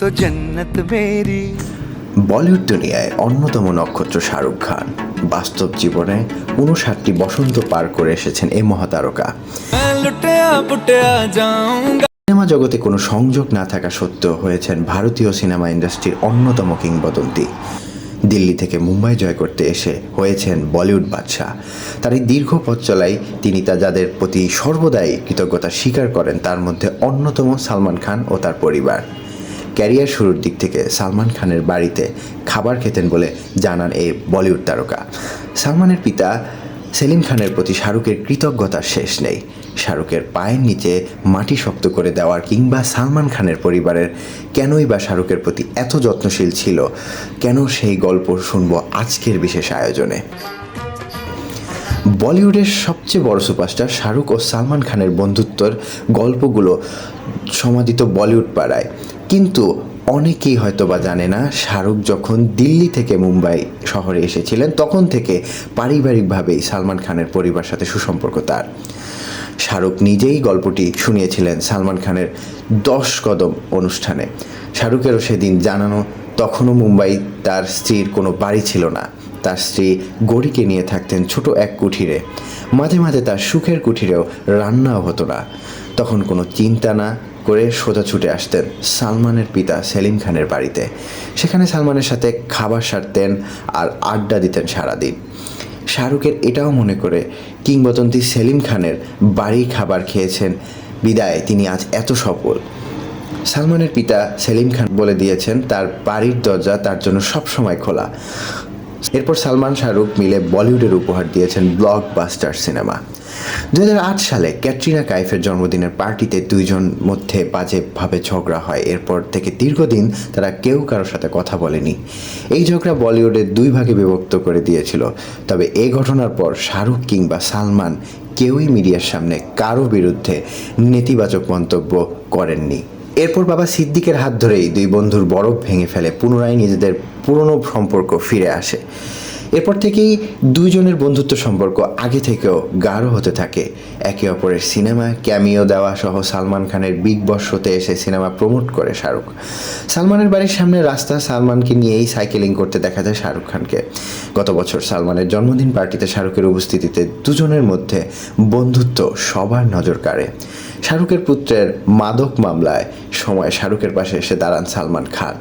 তো জন্নত মেরি। বলিউড দুনিয়ায় অন্যতম নক্ষত্র শাহরুখ খান। বাস্তব জীবনে উনষাটটি বসন্ত পার করে এসেছেন এ মহাতারকা। হ্যাঁ, সিনেমা জগতে কোনো সংযোগ না থাকা সত্ত্বেও হয়েছেন ভারতীয় সিনেমা ইন্ডাস্ট্রির অন্যতম কিংবদন্তি। দিল্লি থেকে মুম্বাই জয় করতে এসে হয়েছেন বলিউড বাদশাহ। তার এই দীর্ঘ পথ চলাই তিনি তা যাদের প্রতি সর্বদাই কৃতজ্ঞতা স্বীকার করেন তার মধ্যে অন্যতম সালমান খান ও তার পরিবার। ক্যারিয়ার শুরুর দিক থেকে সালমান খানের বাড়িতে খাবার খেতেন বলে জানান এই বলিউড তারকা। সালমানের পিতা সেলিম খানের প্রতি শাহরুখের কৃতজ্ঞতার শেষ নেই। শাহরুখের পায়ের নিচে মাটি শক্ত করে দেওয়ার কিংবা সালমান খানের পরিবারের কেনই বা শাহরুখের প্রতি এত যত্নশীল ছিল, কেন সেই গল্প শুনব আজকের বিশেষ আয়োজনে? বলিউডের সবচেয়ে বড় সুপারস্টার শাহরুখ ও সালমান খানের বন্ধুত্বর গল্পগুলো সমাদিত বলিউড পাড়ায়। কিন্তু অনেকেই হয়তো বা জানে না, শাহরুখ যখন দিল্লি থেকে মুম্বাই শহরে এসেছিলেন, তখন থেকে পারিবারিকভাবেই সালমান খানের পরিবার সাথে সুসম্পর্ক তার। শাহরুখ নিজেই গল্পটি শুনিয়েছিলেন সালমান খানের দশ কদম অনুষ্ঠানে। শাহরুখেরও সেদিন জানানো, তখনও মুম্বাই তার স্ত্রীর কোনো বাড়ি ছিল না। তার স্ত্রী গড়িকে নিয়ে থাকতেন ছোট এক কুঠিরে। মাঝে মাঝে তার সুখের কুঠিরেও রান্নাও হতো না। তখন কোনো চিন্তা না করে সোজা ছুটে আসতেন সালমানের পিতা সেলিম খানের বাড়িতে। সেখানে সালমানের সাথে খাবার সারতেন আর আড্ডা দিতেন সারাদিন। শাহরুখের এটাও মনে করে কিংবদন্তি সেলিম খানের বাড়ি খাবার খেয়েছেন, বিদায়, তিনি আজ এত সফল। সালমানের পিতা সেলিম খান বলে দিয়েছেন, তার বাড়ির দরজা তার জন্য সবসময় খোলা। এরপর সালমান শাহরুখ মিলে বলিউডের উপহার দিয়েছেন ব্লকবাস্টার সিনেমা দুই হাজার আট সালে ক্যাটরিনা কাইফের জন্মদিনের পার্টিতে দুইজন মধ্যে বাজেভাবে ঝগড়া হয়। এরপর থেকে দীর্ঘদিন তারা কেউ কারোর সাথে কথা বলেনি। এই ঝগড়া বলিউডের দুই ভাগে বিভক্ত করে দিয়েছিল। তবে এই ঘটনার পর শাহরুখ কিংবা সালমান কেউই মিডিয়ার সামনে কারও বিরুদ্ধে নেতিবাচক মন্তব্য করেননি। এরপর বাবা সিদ্দিকের হাত ধরেই দুই বন্ধুর বরফ ভেঙে ফেলে, পুনরায় নিজেদের পুরনো সম্পর্ক ফিরে আসে। এরপর থেকেই দুইজনের বন্ধুত্ব সম্পর্ক আগে থেকেও গাঢ় হতে থাকে। একে অপরের সিনেমা ক্যামিও দেওয়া সহ সালমান খানের বিগ বস শোতে এসে সিনেমা প্রমোট করে শাহরুখ। সালমানের বাড়ির সামনে রাস্তা সালমানকে নিয়েই সাইকেলিং করতে দেখা যায় শাহরুখ খানকে। গত বছর সালমানের জন্মদিন পার্টিতে শাহরুখের উপস্থিতিতে দুজনের মধ্যে বন্ধুত্ব সবার নজর কাড়ে। শাহরুখের পুত্রের মাদক মামলায় সময় শাহরুখের পাশে এসে দাঁড়ান সালমান খান।